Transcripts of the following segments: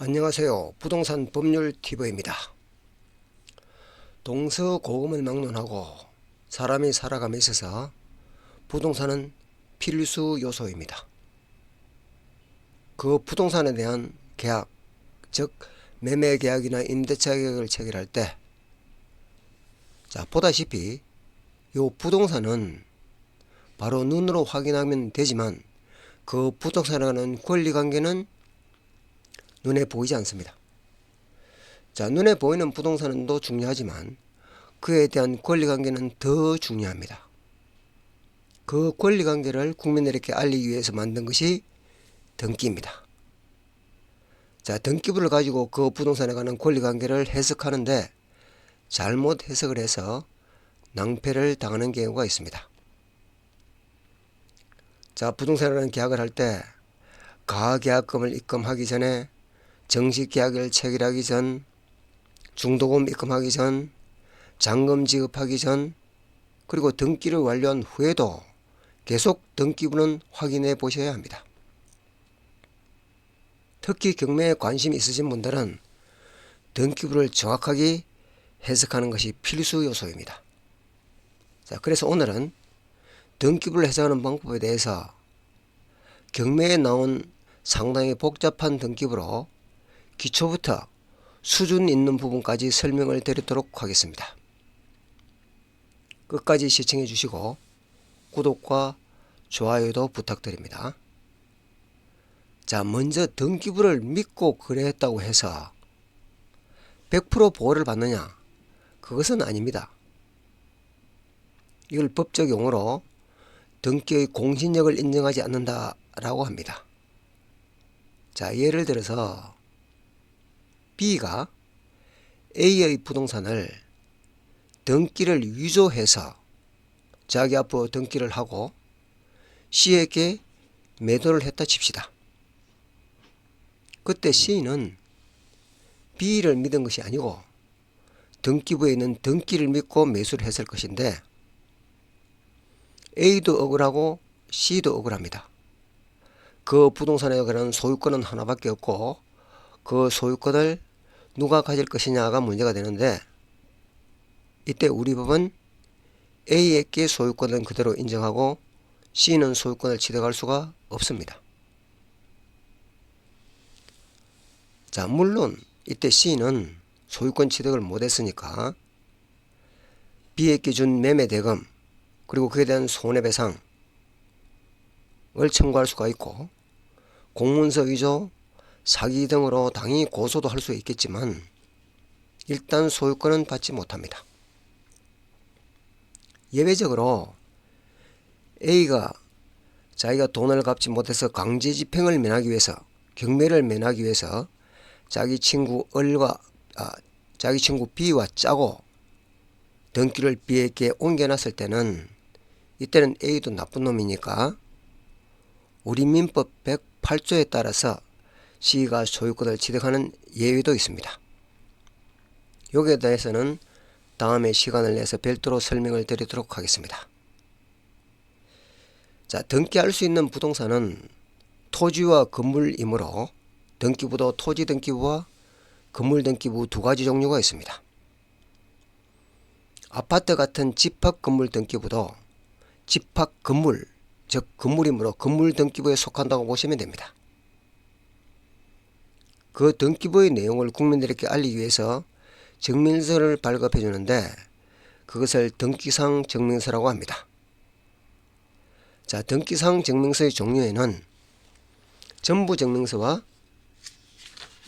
안녕하세요. 부동산 법률 TV입니다. 동서고금을 막론하고 사람이 살아감에 있어서 부동산은 필수 요소입니다. 그 부동산에 대한 계약, 즉 매매 계약이나 임대차 계약을 체결할 때 자, 보다시피 요 부동산은 바로 눈으로 확인하면 되지만 그 부동산이라는 권리 관계는 눈에 보이지 않습니다. 자, 눈에 보이는 부동산도 중요하지만 그에 대한 권리 관계는 더 중요합니다. 그 권리 관계를 국민들에게 알리기 위해서 만든 것이 등기입니다. 자, 등기부를 가지고 그 부동산에 관한 권리 관계를 해석하는데 잘못 해석을 해서 낭패를 당하는 경우가 있습니다. 자, 부동산이라는 계약을 할 때 가계약금을 입금하기 전에 정식 계약을 체결하기 전, 중도금 입금하기 전, 잔금 지급하기 전, 그리고 등기를 완료한 후에도 계속 등기부는 확인해 보셔야 합니다. 특히 경매에 관심이 있으신 분들은 등기부를 정확하게 해석하는 것이 필수 요소입니다. 자, 그래서 오늘은 등기부를 해석하는 방법에 대해서 경매에 나온 상당히 복잡한 등기부로 기초부터 수준 있는 부분까지 설명을 드리도록 하겠습니다. 끝까지 시청해 주시고 구독과 좋아요도 부탁드립니다. 자, 먼저 등기부를 믿고 거래했다고 해서 100% 보호를 받느냐? 그것은 아닙니다. 이걸 법적 용어로 등기의 공신력을 인정하지 않는다라고 합니다. 자, 예를 들어서 B가 A의 부동산을 등기를 위조해서 자기 앞으로 등기를 하고 C에게 매도를 했다 칩시다. 그때 C는 B를 믿은 것이 아니고 등기부에 있는 등기를 믿고 매수를 했을 것인데 A도 억울하고 C도 억울합니다. 그 부동산에 관한 소유권은 하나밖에 없고 그 소유권을 누가 가질 것이냐가 문제가 되는데 이때 우리 법은 A에게 소유권은 그대로 인정하고 C는 소유권을 취득할 수가 없습니다. 자, 물론 이때 C는 소유권 취득을 못했으니까 B에게 준 매매 대금 그리고 그에 대한 손해배상을 청구할 수가 있고 공문서 위조, 사기 등으로 당연히 고소도 할 수 있겠지만 일단 소유권은 받지 못합니다. 예외적으로 A가 자기가 돈을 갚지 못해서 강제 집행을 면하기 위해서 경매를 면하기 위해서 자기 친구 을과 아, 자기 친구 B와 짜고 등기를 B에게 옮겨놨을 때는 이때는 A도 나쁜 놈이니까 우리 민법 108조에 따라서 C가 소유권을 취득하는 예외도 있습니다. 여기에 대해서는 다음에 시간을 내서 별도로 설명을 드리도록 하겠습니다. 자, 등기할 수 있는 부동산은 토지와 건물이므로 등기부도 토지 등기부와 건물 등기부 두 가지 종류가 있습니다. 아파트 같은 집합 건물 등기부도 집합 건물, 즉 건물이므로 건물 등기부에 속한다고 보시면 됩니다. 그 등기부의 내용을 국민들에게 알리기 위해서 증명서를 발급해 주는데 그것을 등기상 증명서라고 합니다. 자, 등기상 증명서의 종류에는 전부 증명서와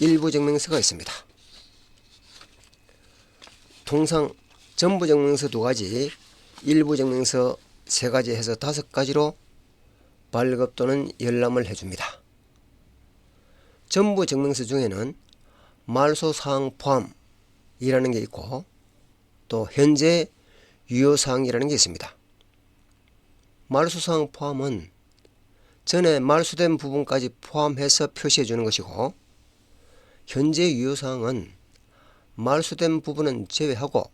일부 증명서가 있습니다. 통상 전부 증명서 두 가지, 일부 증명서 세 가지 해서 다섯 가지로 발급 또는 열람을 해줍니다. 전부 증명서 중에는 말소 사항 포함이라는 게 있고 또 현재 유효 사항이라는 게 있습니다. 말소 사항 포함은 전에 말소된 부분까지 포함해서 표시해 주는 것이고 현재 유효 사항은 말소된 부분은 제외하고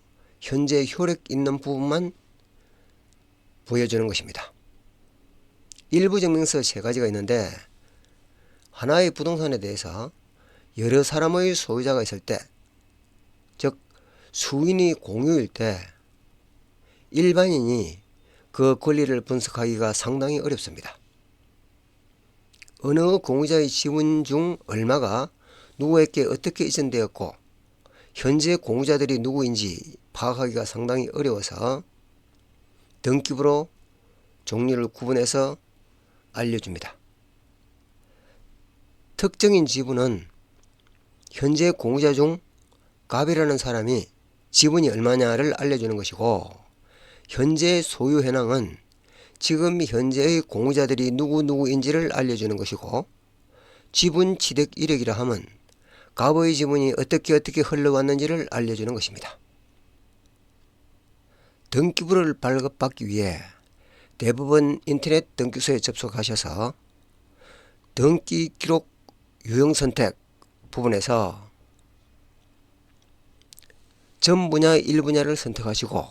현재 효력 있는 부분만 보여주는 것입니다. 일부 증명서 세 가지가 있는데 하나의 부동산에 대해서 여러 사람의 소유자가 있을 때, 즉 수인이 공유일 때 일반인이 그 권리를 분석하기가 상당히 어렵습니다. 어느 공유자의 지분 중 얼마가 누구에게 어떻게 이전되었고 현재 공유자들이 누구인지 파악하기가 상당히 어려워서 등기부로 종류를 구분해서 알려줍니다. 특정인 지분은 현재 공유자 중 갑이라는 사람이 지분이 얼마냐를 알려주는 것이고 현재 소유 현황은 지금 현재의 공유자들이 누구누구인지를 알려주는 것이고 지분 취득 이력이라 함은 갑의 지분이 어떻게 어떻게 흘러왔는지를 알려주는 것입니다. 등기부를 발급받기 위해 대부분 인터넷 등기소에 접속하셔서 등기 기록 유형 선택 부분에서 전 분야 1분야를 선택하시고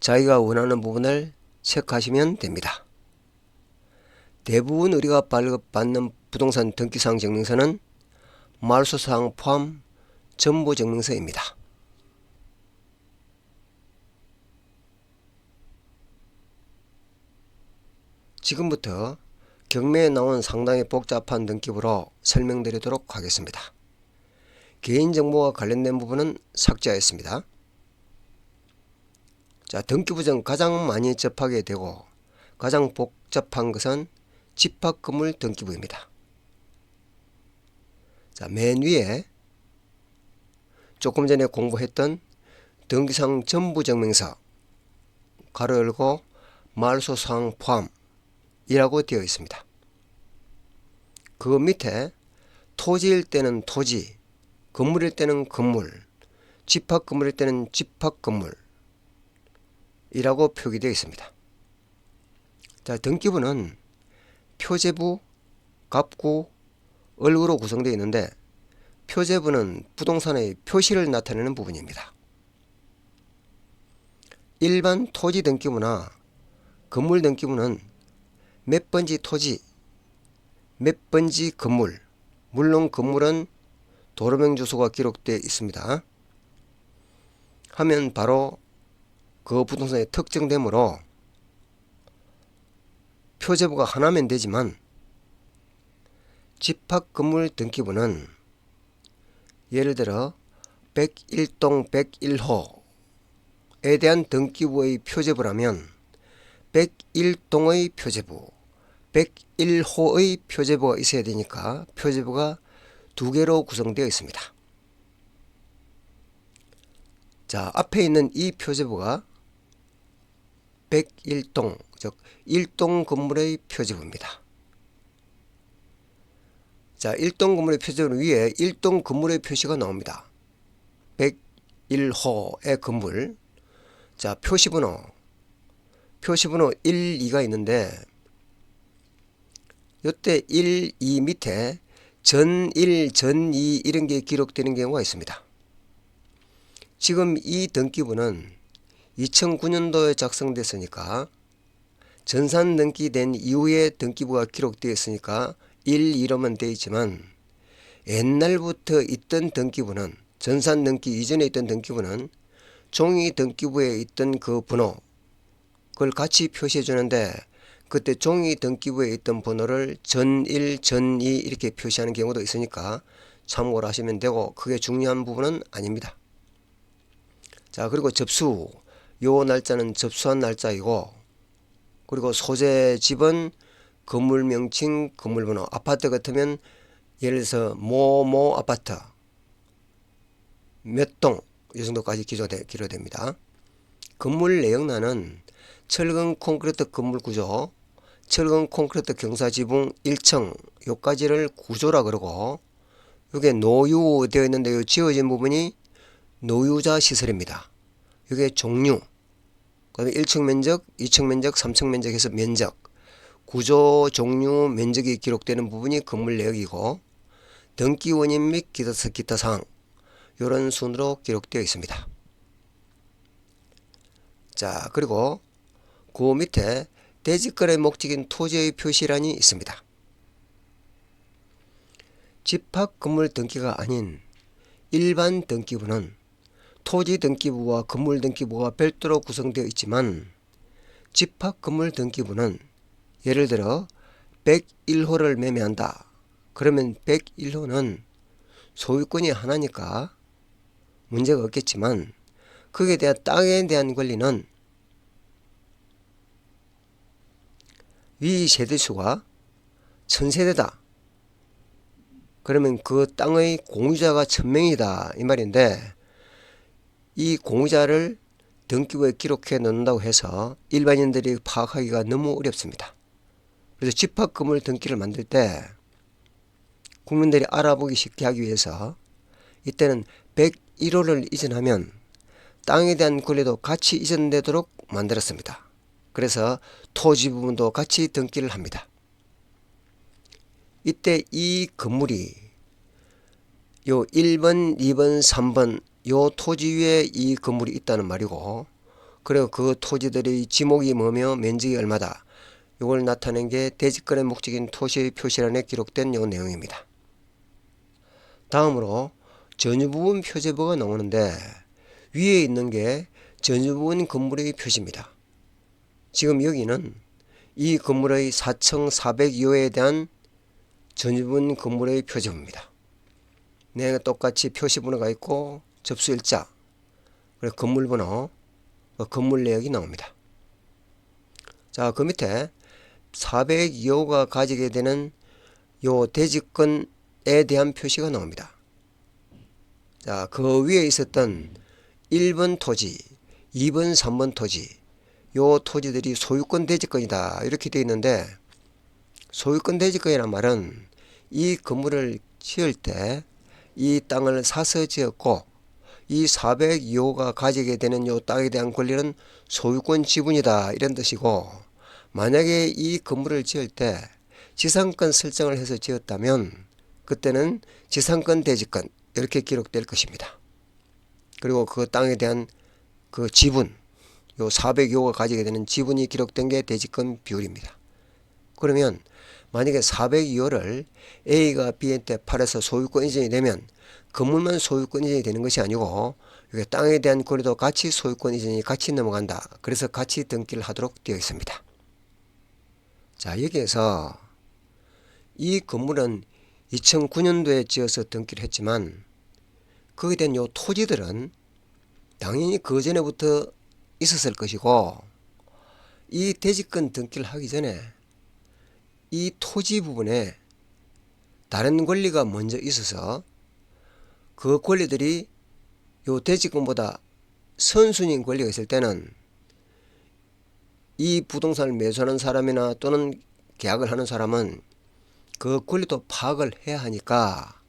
자기가 원하는 부분을 체크하시면 됩니다. 대부분 우리가 발급받는 부동산 등기사항 증명서는 말소사항 포함 전부 증명서입니다. 지금부터 경매에 나온 상당히 복잡한 등기부로 설명드리도록 하겠습니다. 개인정보와 관련된 부분은 삭제하였습니다. 자, 등기부 중 가장 많이 접하게 되고 가장 복잡한 것은 집합건물 등기부입니다. 자, 맨 위에 조금 전에 공부했던 등기상 전부증명서 가로 열고 말소사항 포함 이라고 되어 있습니다. 그 밑에 토지일 때는 토지, 건물일 때는 건물, 집합 건물일 때는 집합 건물 이라고 표기되어 있습니다. 자, 등기부는 표제부, 갑구, 얼구로 구성되어 있는데 표제부는 부동산의 표시를 나타내는 부분입니다. 일반 토지 등기부나 건물 등기부는 몇 번지 토지, 몇 번지 건물, 물론 건물은 도로명 주소가 기록되어 있습니다. 하면 바로 그 부동산의 특정되므로 표제부가 하나면 되지만 집합 건물 등기부는 예를 들어 101동 101호에 대한 등기부의 표제부라면 101동의 표제부, 101호의 표제부가 있어야 되니까 표제부가 두 개로 구성되어 있습니다. 자, 앞에 있는 이 표제부가 101동, 즉 1동 건물의 표제부입니다. 자, 1동 건물의 표제부 위에 1동 건물의 표시가 나옵니다. 101호의 건물. 자, 표시번호. 표시번호 1, 2가 있는데 이때 1, 2 밑에 전 1, 전 2 이런 게 기록되는 경우가 있습니다. 지금 이 등기부는 2009년도에 작성됐으니까 전산 등기된 이후에 등기부가 기록되어 있으니까 1, 2로만 되어 있지만 옛날부터 있던 등기부는 전산 등기 이전에 있던 등기부는 종이 등기부에 있던 그 번호 그걸 같이 표시해 주는데 그때 종이 등기부에 있던 번호를 전1, 전2 이렇게 표시하는 경우도 있으니까 참고를 하시면 되고 그게 중요한 부분은 아닙니다. 자 그리고 접수 요 날짜는 접수한 날짜이고 그리고 소재 집은 건물 명칭, 건물 번호, 아파트 같으면 예를 들어서 모모 아파트 몇 동 이 정도까지 기록됩니다. 건물 내역란은 철근 콘크리트 건물 구조, 철근 콘크리트 경사 지붕 1층 요까지를 구조라 그러고 이게 노유 되어 있는데 요 지어진 부분이 노유자 시설입니다. 이게 종류 그다음에 1층 면적, 2층 면적, 3층 면적 해서 면적 구조 종류 면적이 기록되는 부분이 건물 내역이고 등기 원인 및 기타, 기타 사항 이런 순으로 기록되어 있습니다. 자 그리고 그 밑에 대지거래 목적인 토지의 표시란이 있습니다. 집합 건물 등기가 아닌 일반 등기부는 토지 등기부와 건물 등기부가 별도로 구성되어 있지만 집합 건물 등기부는 예를 들어 101호를 매매한다. 그러면 101호는 소유권이 하나니까 문제가 없겠지만 거기에 대한 땅에 대한 권리는 위 세대수가 천세대다. 그러면 그 땅의 공유자가 천명이다 이 말인데 이 공유자를 등기부에 기록해 놓는다고 해서 일반인들이 파악하기가 너무 어렵습니다. 그래서 집합 건물 등기를 만들 때 국민들이 알아보기 쉽게 하기 위해서 이때는 101호를 이전하면 땅에 대한 권리도 같이 이전되도록 만들었습니다. 그래서 토지 부분도 같이 등기를 합니다. 이때 이 건물이 요 1번, 2번, 3번 요 토지 위에 이 건물이 있다는 말이고 그리고 그 토지들의 지목이 뭐며 면적이 얼마다 요걸 나타낸 게 대지권의 목적인 토지 표시란에 기록된 요 내용입니다. 다음으로 전유부분 표제부가 나오는데 위에 있는 게 전유부분 건물의 표시입니다. 지금 여기는 이 건물의 4,402호에 대한 전유분 건물의 표제부입니다. 네, 똑같이 표시번호가 있고 접수일자, 그리고 건물번호, 그 건물 내역이 나옵니다. 자, 그 밑에 402호가 가지게 되는 요 대지권에 대한 표시가 나옵니다. 자, 그 위에 있었던 1번 토지, 2번, 3번 토지, 요 토지들이 소유권 대지권이다. 이렇게 되어 있는데, 소유권 대지권이란 말은 이 건물을 지을 때 이 땅을 사서 지었고, 이 402호가 가지게 되는 요 땅에 대한 권리는 소유권 지분이다. 이런 뜻이고, 만약에 이 건물을 지을 때 지상권 설정을 해서 지었다면, 그때는 지상권 대지권, 이렇게 기록될 것입니다. 그리고 그 땅에 대한 그 지분, 요 402호가 가지게 되는 지분이 기록된 게 대지권 비율입니다. 그러면 만약에 402호를 A가 B한테 팔아서 소유권 이전이 되면 건물만 소유권 이전이 되는 것이 아니고 이게 땅에 대한 권리도 같이 소유권 이전이 같이 넘어간다. 그래서 같이 등기를 하도록 되어 있습니다. 자 여기에서 이 건물은 2009년도에 지어서 등기를 했지만 거기에 대한 요 토지들은 당연히 그 전에부터 있었을 것이고 이 대지권 등기를 하기 전에 이 토지 부분에 다른 권리가 먼저 있어서 그 권리들이 요 대지권보다 선순위인 권리가 있을 때는 이 부동산을 매수하는 사람이나 또는 계약을 하는 사람은 그 권리도 파악을 해야 하니까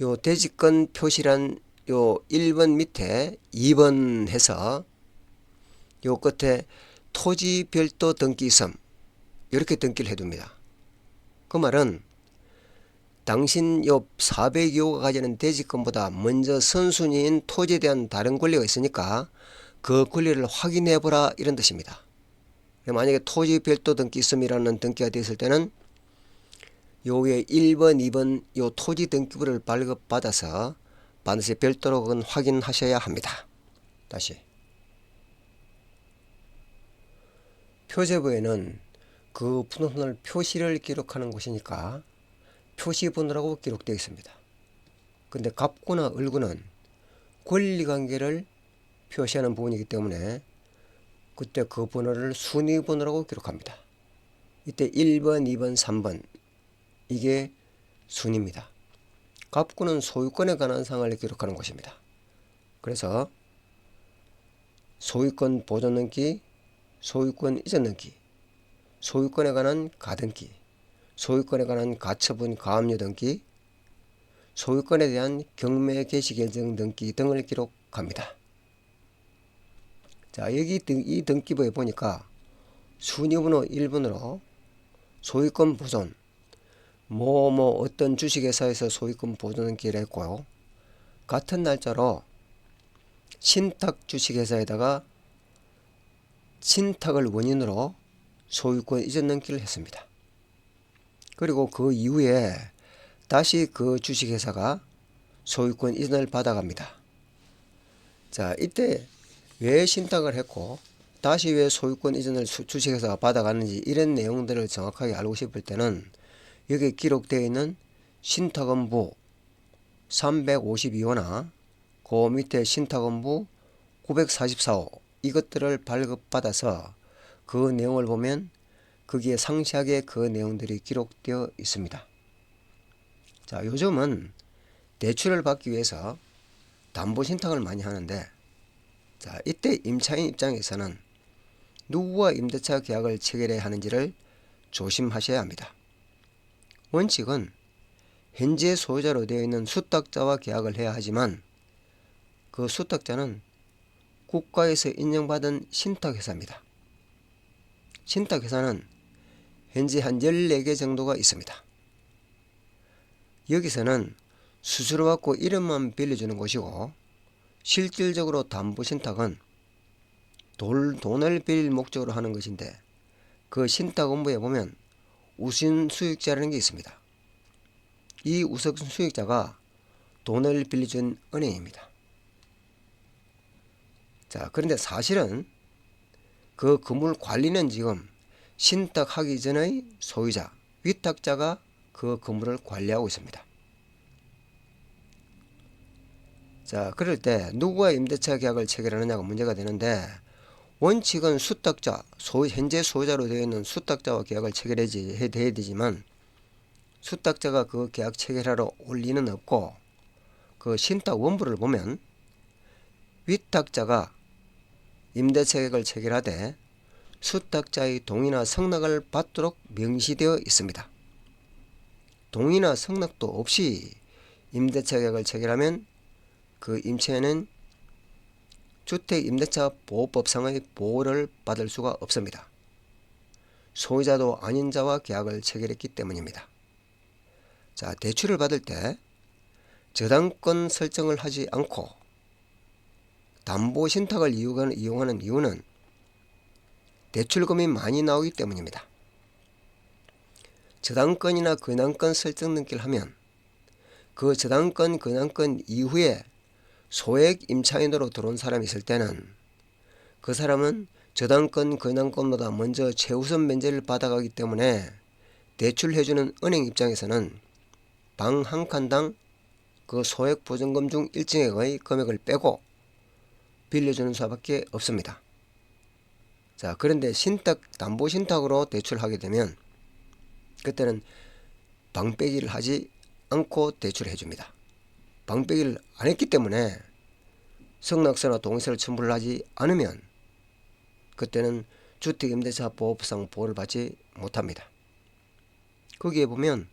요 대지권 표시란 요 1번 밑에 2번 해서 요 끝에 토지 별도 등기 있음 이렇게 등기를 해둡니다. 그 말은 당신 요 402호가 가지는 대지권보다 먼저 선순위인 토지에 대한 다른 권리가 있으니까 그 권리를 확인해 보라 이런 뜻입니다. 만약에 토지 별도 등기 있음이라는 등기가 되었을 때는 요 위에 1번, 2번 요 토지 등기부를 발급받아서 반드시 별도로 그건 확인하셔야 합니다. 다시 표제부에는 그 부동산을 표시를 기록하는 곳이니까 표시번호라고 기록되어 있습니다. 근데 갑구나 을구는 권리관계를 표시하는 부분이기 때문에 그때 그 번호를 순위번호라고 기록합니다. 이때 1번, 2번, 3번 이게 순입니다. 갑구는 소유권에 관한 사항을 기록하는 것입니다. 그래서 소유권 보존 등기, 소유권 이전 등기, 소유권에 관한 가등기, 소유권에 관한 가처분 가압류 등기, 소유권에 대한 경매 개시 결정 등기 등을 기록합니다. 자, 여기 이 등기부에 보니까 순위번호 1번으로 소유권 보존, 뭐, 뭐, 어떤 주식회사에서 소유권 보존 등기를 했고요. 같은 날짜로 신탁 주식회사에다가 신탁을 원인으로 소유권 이전 등기를 했습니다. 그리고 그 이후에 다시 그 주식회사가 소유권 이전을 받아갑니다. 자, 이때 왜 신탁을 했고 다시 왜 소유권 이전을 수- 주식회사가 받아갔는지 이런 내용들을 정확하게 알고 싶을 때는 여기에 기록되어 있는 신탁원부 352호나 그 밑에 신탁원부 944호 이것들을 발급받아서 그 내용을 보면 거기에 상세하게 그 내용들이 기록되어 있습니다. 자, 요즘은 대출을 받기 위해서 담보 신탁을 많이 하는데 자, 이때 임차인 입장에서는 누구와 임대차 계약을 체결해야 하는지를 조심하셔야 합니다. 원칙은 현재 소유자로 되어 있는 수탁자와 계약을 해야 하지만 그 수탁자는 국가에서 인정받은 신탁회사입니다. 신탁회사는 현재 한 14개 정도가 있습니다. 여기서는 수수료 받고 이름만 빌려주는 곳이고 실질적으로 담보신탁은 돌, 돈을 빌릴 목적으로 하는 것인데 그 신탁 업무에 보면 우선 수익자라는 게 있습니다. 이 우선 수익자가 돈을 빌려준 은행입니다. 자, 그런데 사실은 그 건물 관리는 지금 신탁하기 전의 소유자, 위탁자가 그 건물을 관리하고 있습니다. 자, 그럴 때 누구와 임대차 계약을 체결하느냐가 문제가 되는데 원칙은 수탁자, 소유, 현재 소유자로 되어 있는 수탁자와 계약을 체결해야 해야 되지만 수탁자가 그 계약 체결하러 올 리는 없고 그 신탁 원부를 보면 위탁자가 임대차 계약을 체결하되 수탁자의 동의나 성낙을 받도록 명시되어 있습니다. 동의나 성낙도 없이 임대차 계약을 체결하면 그 임차인은 주택 임대차 보호법상의 보호를 받을 수가 없습니다. 소유자도 아닌 자와 계약을 체결했기 때문입니다. 자, 대출을 받을 때 저당권 설정을 하지 않고 담보 신탁을 이용하는, 이유는 대출금이 많이 나오기 때문입니다. 저당권이나 근황권 설정 등기를 하면 그 저당권, 근황권 이후에 소액 임차인으로 들어온 사람이 있을 때는 그 사람은 저당권, 근황권보다 먼저 최우선 면제를 받아가기 때문에 대출해주는 은행 입장에서는 방 한 칸당 그 소액 보증금 중 일정액의 금액을 빼고 빌려주는 수밖에 없습니다. 자, 그런데 신탁, 담보 신탁으로 대출하게 되면 그때는 방빼기를 하지 않고 대출해 줍니다. 방빼기를 안 했기 때문에 성낙서나 동의서를 첨부를 하지 않으면 그때는 주택임대차 보호법상 보호를 받지 못합니다. 거기에 보면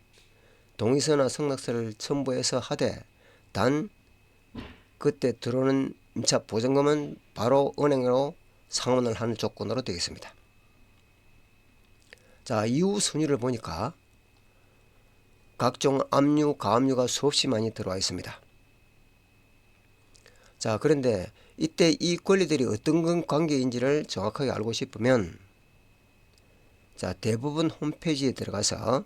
동의서나 성낙서를 첨부해서 하되 단 그때 들어오는 임차 보증금은 바로 은행으로 상환을 하는 조건으로 되어 있습니다. 자, 이후 순위를 보니까 각종 압류, 가압류가 수없이 많이 들어와 있습니다. 자, 그런데 이때 이 권리들이 어떤 관계인지를 정확하게 알고 싶으면 자, 대부분 홈페이지에 들어가서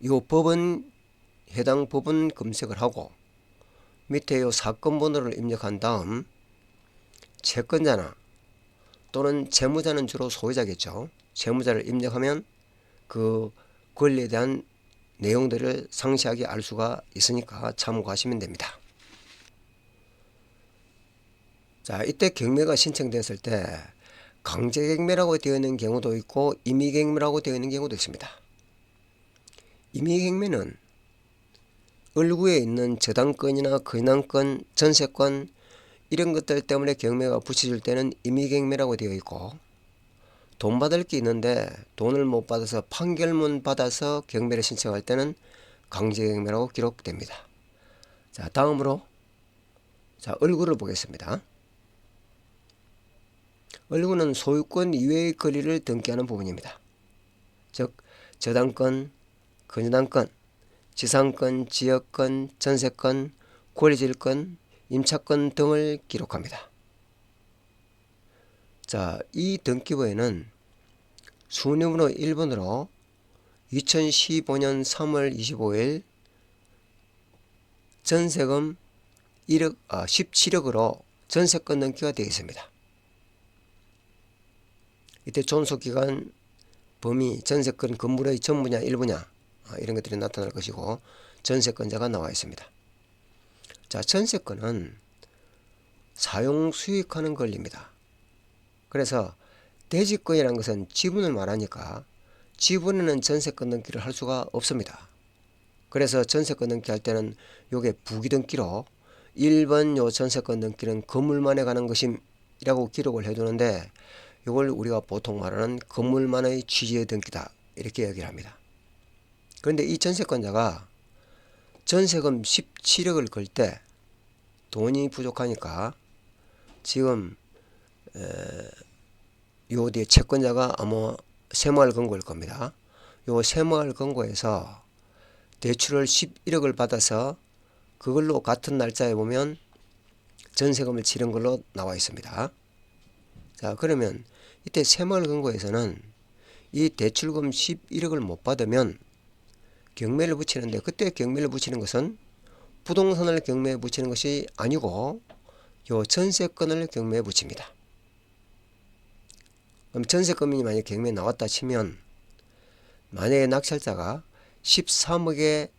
이 법은 해당 법은 검색을 하고 밑에 이 사건 번호를 입력한 다음 채권자나 또는 채무자는 주로 소유자겠죠. 채무자를 입력하면 그 권리에 대한 내용들을 상세하게 알 수가 있으니까 참고하시면 됩니다. 자, 이때 경매가 신청됐을 때 강제 경매라고 되어 있는 경우도 있고 임의 경매라고 되어 있는 경우도 있습니다. 임의 경매는 을구에 있는 저당권이나 근황권, 전세권 이런 것들 때문에 경매가 붙여질 때는 임의경매라고 되어 있고 돈 받을 게 있는데 돈을 못 받아서 판결문 받아서 경매를 신청할 때는 강제경매라고 기록됩니다. 자 다음으로 자 을구를 보겠습니다. 을구는 소유권 이외의 권리를 등기하는 부분입니다. 즉 저당권, 근저당권, 지상권, 지역권, 전세권, 권리질권, 임차권 등을 기록합니다. 자, 이 등기부에는 순위번호 1번으로 2015년 3월 25일 전세금 1억, 아, 17억으로 전세권 넘기가 되어 있습니다. 이때 존속기간 범위, 전세권 건물의 전부냐 일부냐 아, 이런 것들이 나타날 것이고 전세권자가 나와 있습니다. 자, 전세권은 사용 수익하는 권리입니다. 그래서 대지권이라는 것은 지분을 말하니까 지분에는 전세권 등기를 할 수가 없습니다. 그래서 전세권 등기 할 때는 요게 부기 등기로 1번 요 전세권 등기는 건물만에 관한 것임이라고 기록을 해두는데 이걸 우리가 보통 말하는 건물만의 취지의 등기다 이렇게 얘기를 합니다. 그런데 이 전세권자가 전세금 17억을 걸 때 돈이 부족하니까 지금 요 뒤에 채권자가 아마 세무할 권고일 겁니다. 요 세무할 권고에서 대출을 11억을 받아서 그걸로 같은 날짜에 보면 전세금을 치른 걸로 나와 있습니다. 자 그러면 이때 세무할 권고에서는 이 대출금 11억을 못 받으면 경매를 붙이는데 그때 경매를 붙이는 것은 부동산을 경매에 붙이는 것이 아니고 요 전세권을 경매에 붙입니다. 그럼 전세금이 만약 경매에 나왔다 치면 만약에 낙찰자가 13억에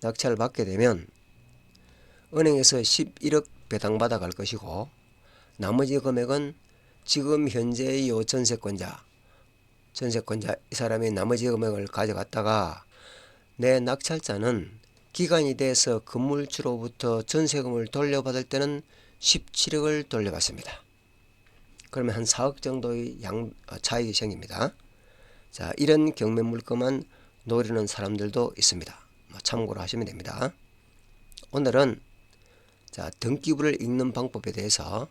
낙찰을 받게 되면 은행에서 11억 배당받아 갈 것이고 나머지 금액은 지금 현재의 요 전세권자 전세권자 이 사람이 나머지 금액을 가져갔다가 내 낙찰자는 기간이 돼서 건물주로부터 전세금을 돌려받을 때는 17억을 돌려받습니다. 그러면 한 4억 정도의 양 어, 차익이 생깁니다. 자, 이런 경매 물건만 노리는 사람들도 있습니다. 뭐 참고로 하시면 됩니다. 오늘은 자, 등기부를 읽는 방법에 대해서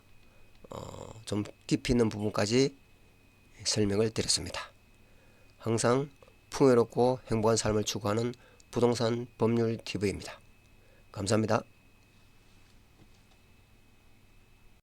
어, 좀 깊이 있는 부분까지 설명을 드렸습니다. 항상 풍요롭고 행복한 삶을 추구하는 부동산 법률 TV입니다. 감사합니다.